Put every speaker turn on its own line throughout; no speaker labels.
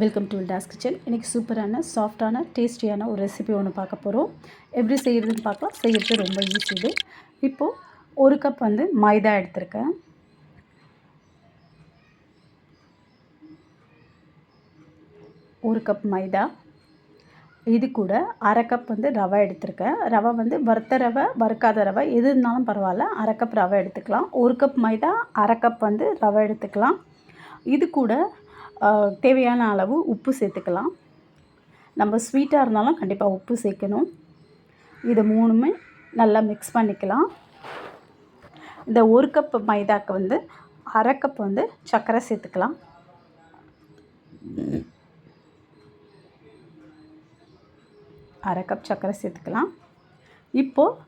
Welcome to வில்டாஸ் kitchen இன்றைக்கி சூப்பரான சாஃப்டான டேஸ்டியான ஒரு ரெசிபி ஒன்று பார்க்க போகிறோம் எப்படி செய்கிறதுன்னு பார்க்கலாம். செய்கிறது ரொம்ப ஈஸி இது. இப்போது ஒரு கப் வந்து மைதா எடுத்திருக்கேன். ஒரு கப் மைதா. இது கூட அரை கப் வந்து ரவை எடுத்திருக்கேன். ரவை வந்து வறுத்த ரவை வறுக்காத ரவை எது இருந்தாலும் பரவாயில்ல. அரை கப் ரவை எடுத்துக்கலாம். ஒரு கப் மைதா அரை கப் வந்து ரவை எடுத்துக்கலாம். இது கூட தேவையான அளவு உப்பு சேர்த்துக்கலாம். நம்ம ஸ்வீட்டாக இருந்தாலும் கண்டிப்பாக உப்பு சேர்க்கணும். இது மூணுமே நல்லா மிக்ஸ் பண்ணிக்கலாம். இந்த ஒரு கப் மைதாக்கு வந்து அரை கப் வந்து சர்க்கரை சேர்த்துக்கலாம். அரை கப் சர்க்கரை சேர்த்துக்கலாம். இப்போது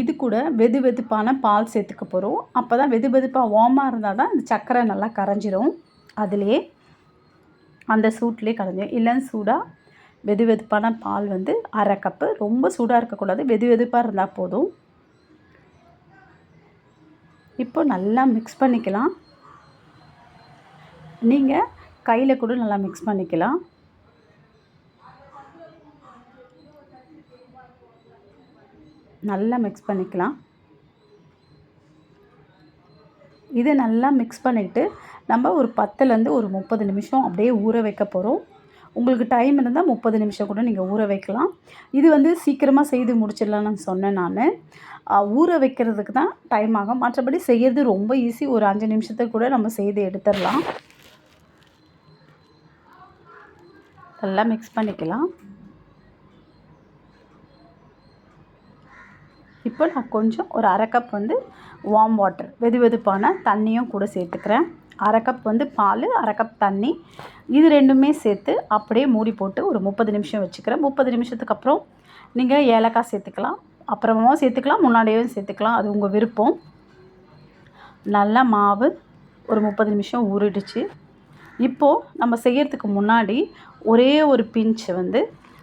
இது கூட வெது வெதுப்பான பால் சேர்த்துக்க போகிறோம் அப்போ தான் வெது வெதுப்பாக வார்மாக இருந்தால் தான் இந்த சர்க்கரை நல்லா கரைஞ்சிரும். அதிலே அந்த சூட்லேயே கலந்து. இல்லைன்னு சூடாக வெது வெதுப்பான பால் வந்து அரை கப்பு ரொம்ப சூடாக இருக்கக்கூடாது. வெது வெதுப்பாக இருந்தால் போதும். இப்போ நல்லா மிக்ஸ் பண்ணிக்கலாம். நீங்கள் கையில் கூட நல்லா மிக்ஸ் பண்ணிக்கலாம். நல்லா மிக்ஸ் பண்ணிக்கலாம். இதை நல்லா மிக்ஸ் பண்ணிவிட்டு நம்ம ஒரு பத்துலேருந்து ஒரு முப்பது நிமிஷம் அப்படியே ஊற வைக்க போகிறோம் உங்களுக்கு டைம் இருந்தால் முப்பது நிமிஷம் கூட நீங்கள் ஊற வைக்கலாம். இது வந்து சீக்கிரமாக செய்து முடிச்சிடலான்னு சொன்னேன் நான். ஊற வைக்கிறதுக்கு தான் டைம் ஆகும். மற்றபடி செய்கிறது ரொம்ப ஈஸி ஒரு அஞ்சு நிமிஷத்துக்கு கூட நம்ம செய்து எடுத்துடலாம். நல்லா மிக்ஸ் பண்ணிக்கலாம். இப்போ நான் கொஞ்சம் ஒரு அரை கப் வந்து வார்ம் வாட்டர் வெது வெதுப்பான தண்ணியும் கூட சேர்த்துக்கிறேன். அரை கப் வந்து பால் அரை கப் தண்ணி. இது ரெண்டுமே சேர்த்து அப்படியே மூடி போட்டு ஒரு முப்பது நிமிஷம் வச்சுக்கிறேன். முப்பது நிமிஷத்துக்கு அப்புறம் நீங்கள் ஏலக்காய் சேர்த்துக்கலாம். அப்புறமாவும் சேர்த்துக்கலாம் முன்னாடியும் சேர்த்துக்கலாம். அது உங்கள் விருப்பம். நல்லா மாவு ஒரு முப்பது நிமிஷம் ஊறிடுச்சு. இப்போது நம்ம செய்கிறதுக்கு முன்னாடி ஒரே ஒரு பிஞ்சு வந்து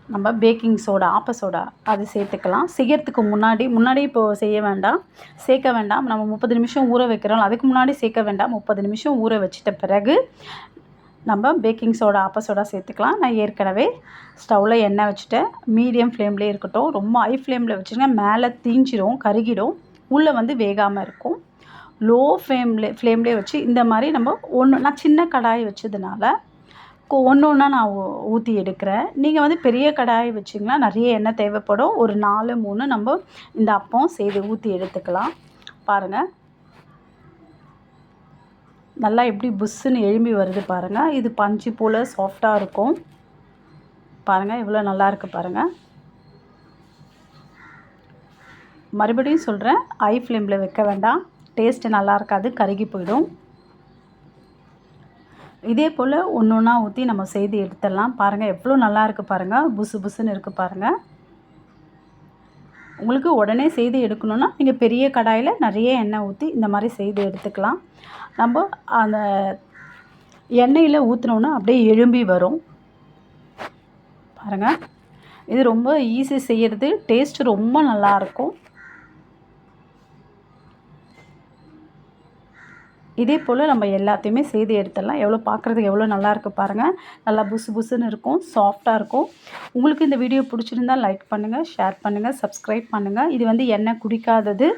நம்ம பேக்கிங் சோடா ஆப்ப சோடா அது சேர்த்துக்கலாம். செய்யறதுக்கு முன்னாடி முன்னாடி இப்போது செய்ய வேண்டாம். சேர்க்க வேண்டாம். நம்ம முப்பது நிமிஷம் ஊற வைக்கிறோம் அதுக்கு முன்னாடி சேர்க்க வேண்டாம். முப்பது நிமிஷம் ஊற வச்சிட்ட பிறகு நம்ம பேக்கிங் சோடா ஆப்ப சோடா சேர்த்துக்கலாம். நான் ஏற்கனவே ஸ்டவ்வில் எண்ணெய் வச்சுட்டேன் மீடியம் ஃப்ளேம்லேயே இருக்கட்டும். ரொம்ப ஹை ஃப்ளேமில் வச்சுருங்க. மேலே தீஞ்சிடும் கருகிடும். உள்ளே வந்து வேகாமல் இருக்கும். லோ ஃப்ளேம்லே ஃப்ளேம்லேயே வச்சு இந்த மாதிரி நம்ம ஒன்று நான் சின்ன கடாய் வச்சதுனால ஒன்று ஒன்றா நான் ஊற்றி எடுக்கிறேன். நீங்கள் வந்து பெரிய கடாய் வச்சிங்கன்னா நிறைய எண்ணெய் தேவைப்படும். ஒரு நாலு மூணு நம்ம இந்த அப்பம் செய்து ஊற்றி எடுத்துக்கலாம். பாருங்கள் நல்லா எப்படி புஷ்ஷுன்னு எழும்பி வருது பாருங்கள் இது பஞ்சு போல் சாஃப்டாக இருக்கும். பாருங்கள் இவ்வளோ நல்லா இருக்குது பாருங்கள் மறுபடியும் சொல்கிறேன் ஐ ஃப்ளேமில் வைக்க வேண்டாம். டேஸ்ட்டு நல்லா இருக்காது கருகி போயிடும். இதே போல் ஒன்று ஒன்றா ஊற்றி நம்ம செய்து எடுத்துடலாம். பாருங்கள் எவ்வளோ நல்லா இருக்குது பாருங்கள் புசு புசுன்னு இருக்குது பாருங்கள் உங்களுக்கு உடனே செய்து எடுக்கணுன்னா நீங்கள் பெரிய கடாயில் நிறைய எண்ணெய் ஊற்றி இந்த மாதிரி செய்து எடுத்துக்கலாம். நம்ம அந்த எண்ணெயில் ஊற்றினோன்னா அப்படியே எழும்பி வரும். பாருங்கள் இது ரொம்ப ஈஸி செய்கிறது டேஸ்ட்டு ரொம்ப நல்லாயிருக்கும் இதே போல் நம்ம எல்லாத்தையுமே செய்து எடுத்துடலாம். எவ்வளோ பார்க்குறதுக்கு எவ்வளோ நல்லாயிருக்கு பாருங்கள் நல்லா புசு புசுன்னு இருக்கும் சாஃப்டாக இருக்கும். உங்களுக்கு இந்த வீடியோ பிடிச்சிருந்தால் லைக் பண்ணுங்கள் ஷேர் பண்ணுங்கள் சப்ஸ்கிரைப் பண்ணுங்கள் இது வந்து எண்ணெய் குடிக்காதது.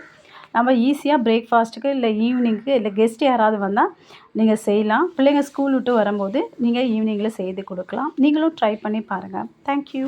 நம்ம ஈஸியாக பிரேக்ஃபாஸ்ட்டுக்கு இல்லை ஈவினிங்க்கு இல்லை கெஸ்ட் யாராவது வந்தால் நீங்கள் செய்யலாம். பிள்ளைங்க ஸ்கூல் விட்டு வரும்போது நீங்கள் ஈவினிங்கில் செய்து கொடுக்கலாம். நீங்களும் ட்ரை பண்ணி பாருங்கள் தேங்க்யூ